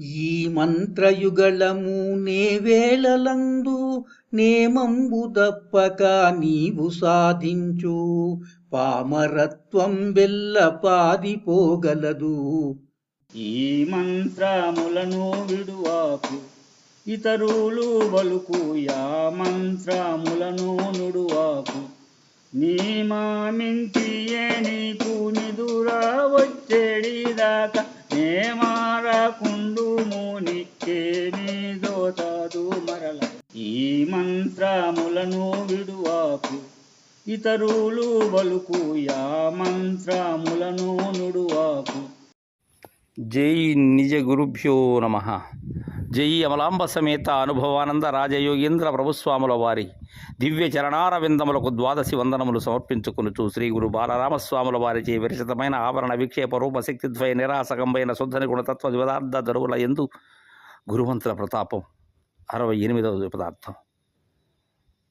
ఈ మంత్రయుగళము నే వేళలందు నేమంబు దప్పక నీవు సాధించు. పామరత్వం వెల్ల పాదిపోగలదు ఈ మంత్రములను విడువాకు ఇతరులు బలుకు. యా మంత్రములను నుడువాకు. నీ మామించియే నీకు నిదురా వచ్చేడిదాకా దాకా నే మారకుండు మూనికేమీ మరల. ఈ మంత్రములను విడువాకు ఇతరులు బలుకు యా మంత్రములను నుడువాకు. జై నిజ గురుభ్యో నమ. జయి అమలాంబ సమేత అనుభవానంద రాజయోగేంద్ర ప్రభుస్వాముల వారి దివ్య చరణారవిందములకు ద్వాదశి వందనములు సమర్పించుకునుచు శ్రీ గురు బాలరామస్వాముల వారిచే విరచితమైన ఆవరణ విక్షేప రూప శక్తిద్వయ నిరాసకంబైన శుద్ధని గుణతత్వ పదార్థ దరువుల ఎందు గురువంతుల ప్రతాపం అరవై ఎనిమిదవ పదార్థం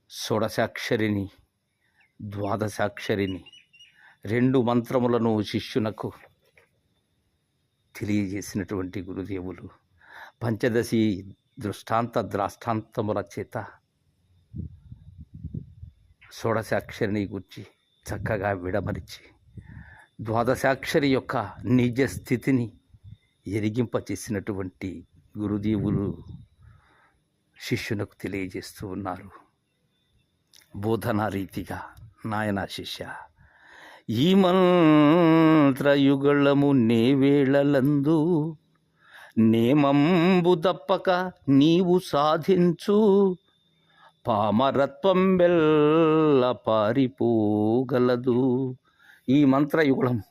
షోడశాక్షరిని ద్వాదశాక్షరిని రెండు మంత్రములను శిష్యునకు తెలియజేసినటువంటి గురుదేవులు పంచదశి దృష్టాంత ద్రాష్టాంతముల చేత షోడశాక్షరిని గుర్చి చక్కగా విడమరిచి ద్వాదశాక్షరి యొక్క నిజ స్థితిని ఎరిగింపచేసినటువంటి గురుదేవులు శిష్యునకు తెలియజేస్తూ ఉన్నారు. బోధనా రీతిగా నాయన శిష్య ఈ మంత్రయుగళము నేవేళలందు నేమంబు తప్పక నీవు సాధించు. పామరత్వం బెల్ల పారిపోగలదు. ఈ మంత్రయుగళం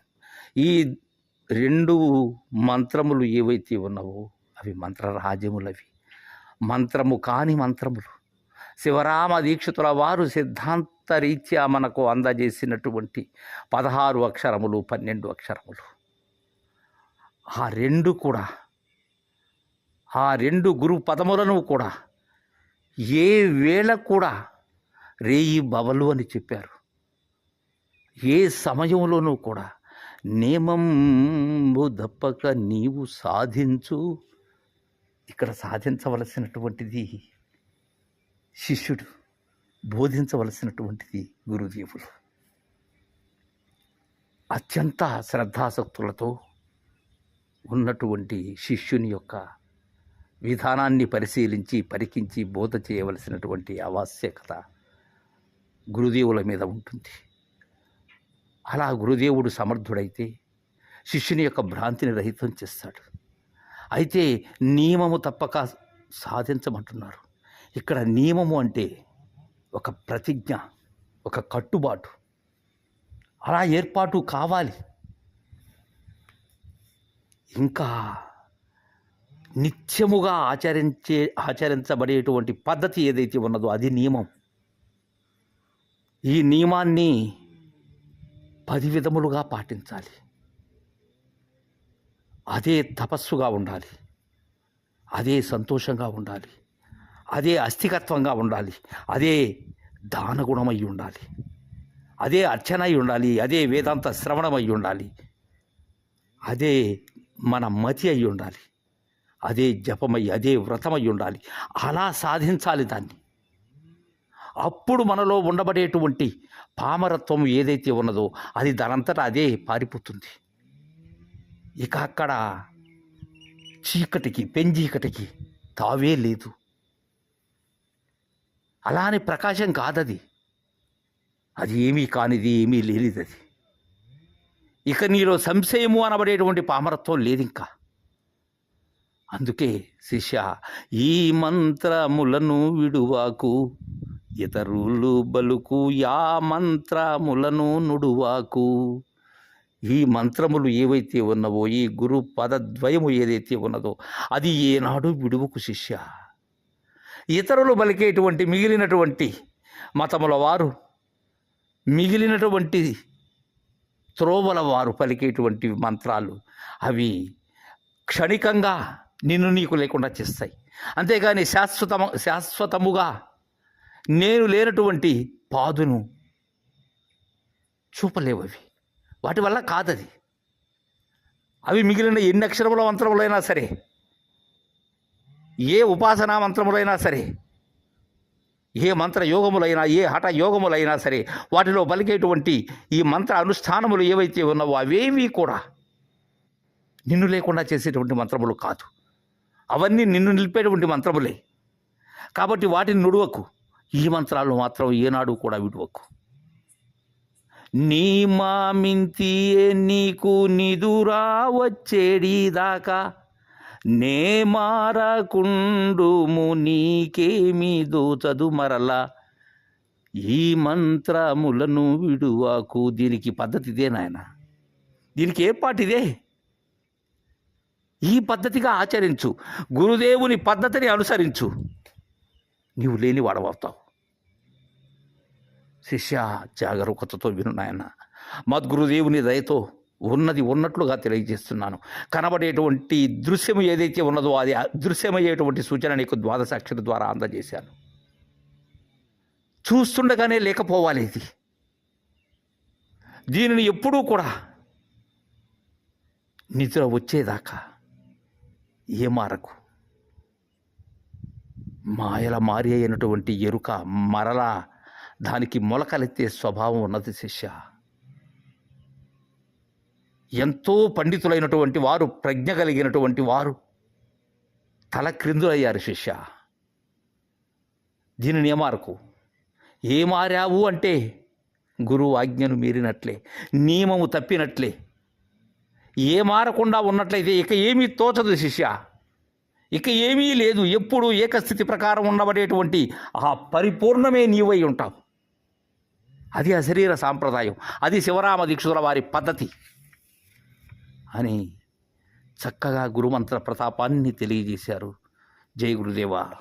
ఈ రెండు మంత్రములు ఏవైతే ఉన్నావో అవి మంత్రరాజ్యములవి. మంత్రము కాని మంత్రములు. శివరామ దీక్షితుల వారు సిద్ధాంత రీత్యా మనకు అందజేసినటువంటి పదహారు అక్షరములు పన్నెండు అక్షరములు. ఆ రెండు కూడా ఆ రెండు గురు పదములను కూడా ఏ వేళ కూడా రేయి బవలు అని చెప్పారు. ఏ సమయంలోనూ కూడా నియమంబు దప్పక నీవు సాధించు. ఇక్కడ సాధించవలసినటువంటిది శిష్యుడు బోధించవలసినటువంటిది గురుదేవులు అత్యంత శ్రద్ధాసక్తులతో ఉన్నటువంటి శిష్యుని యొక్క విధానాన్ని పరిశీలించి పరికించి బోధ చేయవలసినటువంటి ఆవశ్యకత గురుదేవుల మీద ఉంటుంది. అలా గురుదేవుడు సమర్థుడైతే శిష్యుని యొక్క భ్రాంతిని రహితం చేస్తాడు. అయితే నియమము తప్పక సాధించమంటున్నారు. ఇక్కడ నియమము అంటే ఒక ప్రతిజ్ఞ ఒక కట్టుబాటు. అలా ఏర్పాటు కావాలి. ఇంకా నిత్యముగా ఆచరించే ఆచరించబడేటువంటి పద్ధతి ఏదైతే ఉన్నదో అది నియమం. ఈ నియమాన్ని పది విధములుగా పాటించాలి. అదే తపస్సుగా ఉండాలి. అదే సంతోషంగా ఉండాలి. అదే అస్థికత్వంగా ఉండాలి. అదే దానగుణమై ఉండాలి. అదే అర్చన అయి ఉండాలి. అదే వేదాంత శ్రవణమై ఉండాలి. అదే మన మతి అయి ఉండాలి. అదే జపమై అదే వ్రతమై ఉండాలి. అలా సాధించాలి దాన్ని. అప్పుడు మనలో ఉండబడేటువంటి పామరత్వం ఏదైతే ఉన్నదో అది దానంతటా అదే పారిపోతుంది. ఇక అక్కడ చీకటికి పెంజీకటికి తావే లేదు. అలానే ప్రకాశం కాదది. అది ఏమీ కానిది ఏమీ లేనిది అది. ఇక నీలో సంశయము అనబడేటువంటి పామరత్వం లేదు ఇంకా అందుకే శిష్య ఈ మంత్రములను విడువాకు. ఇతరులు బలుకు యా మంత్రములను నుడువాకు. ఈ మంత్రములు ఏవైతే ఉన్నవో ఈ గురు పదద్వయము ఏదైతే ఉన్నదో అది ఏనాడు విడువుకు శిష్య. ఇతరులు బలికేటువంటి మిగిలినటువంటి మతముల వారు మిగిలినటువంటి త్రోవల వారు పలికేటువంటి మంత్రాలు అవి క్షణికంగా నిన్ను నీకు లేకుండా చేస్తాయి. అంతేగాని శాశ్వతమ శాశ్వతముగా నేను లేనటువంటి పాదును చూపలేవు అవి. వాటి వల్ల కాదది. అవి మిగిలిన ఎన్ని అక్షరముల మంత్రములైనా సరే ఏ ఉపాసనా మంత్రములైనా సరే ఏ మంత్ర యోగములైనా ఏ హఠ యోగములైనా సరే వాటిలో పలికేటువంటి ఈ మంత్ర అనుష్ఠానములు ఏవైతే ఉన్నావో అవేవి కూడా నిన్ను లేకుండా చేసేటువంటి మంత్రములు కాదు. అవన్నీ నిన్ను నిలిపేటువంటి మంత్రములే. కాబట్టి వాటిని నుడవకు. ఈ మంత్రాలు మాత్రం ఏనాడు కూడా విడువకు. నీ మామింతియే నీకు నిదురా వచ్చేడి దాకా నే మారకుండుము నీకేమి దోచదు మరలా. ఈ మంత్రములను విడువాకు. దీనికి పద్ధతిదే నాయన. దీనికి ఏ పాటిదే? ఈ పద్ధతిగా ఆచరించు. గురుదేవుని పద్ధతిని అనుసరించు. నీవు లేని వాడవవుతావు శిష్య జాగరూకతతో విను నాయన. మద్గురుదేవుని దయతో ఉన్నది ఉన్నట్లుగా తెలియజేస్తున్నాను. కనబడేటువంటి దృశ్యం ఏదైతే ఉన్నదో అది దృశ్యమయ్యేటువంటి సూచన నీకు ద్వాదశాక్షరి ద్వారా అందజేశాను. చూస్తుండగానే లేకపోవాలి ఇది. దీనిని ఎప్పుడూ కూడా నిద్ర వచ్చేదాకా ఏ మారకు? మాయల మారి అయినటువంటి ఎరుక మరలా దానికి మొలకలెత్తే స్వభావం ఉన్నది శిష్య. ఎంతో పండితులైనటువంటి వారు ప్రజ్ఞ కలిగినటువంటి వారు తల క్రిందులయ్యారు శిష్య. దీనిని ఏమారకు ఏ మారావు అంటే గురువు ఆజ్ఞను మీరినట్లే నియమము తప్పినట్లే. ఏ మారకుండా ఉన్నట్లయితే ఇక ఏమీ తోచదు శిష్య. ఇక ఏమీ లేదు. ఎప్పుడు ఏకస్థితి ప్రకారం ఉండబడేటువంటి ఆ పరిపూర్ణమే నీవై ఉంటావు. అది అశరీర సాంప్రదాయం. అది శివరామ దీక్షుల వారి పద్ధతి. అని చక్కగా గురుమంత్ర ప్రతాపాన్ని తెలియజేశారు. జై గురుదేవా.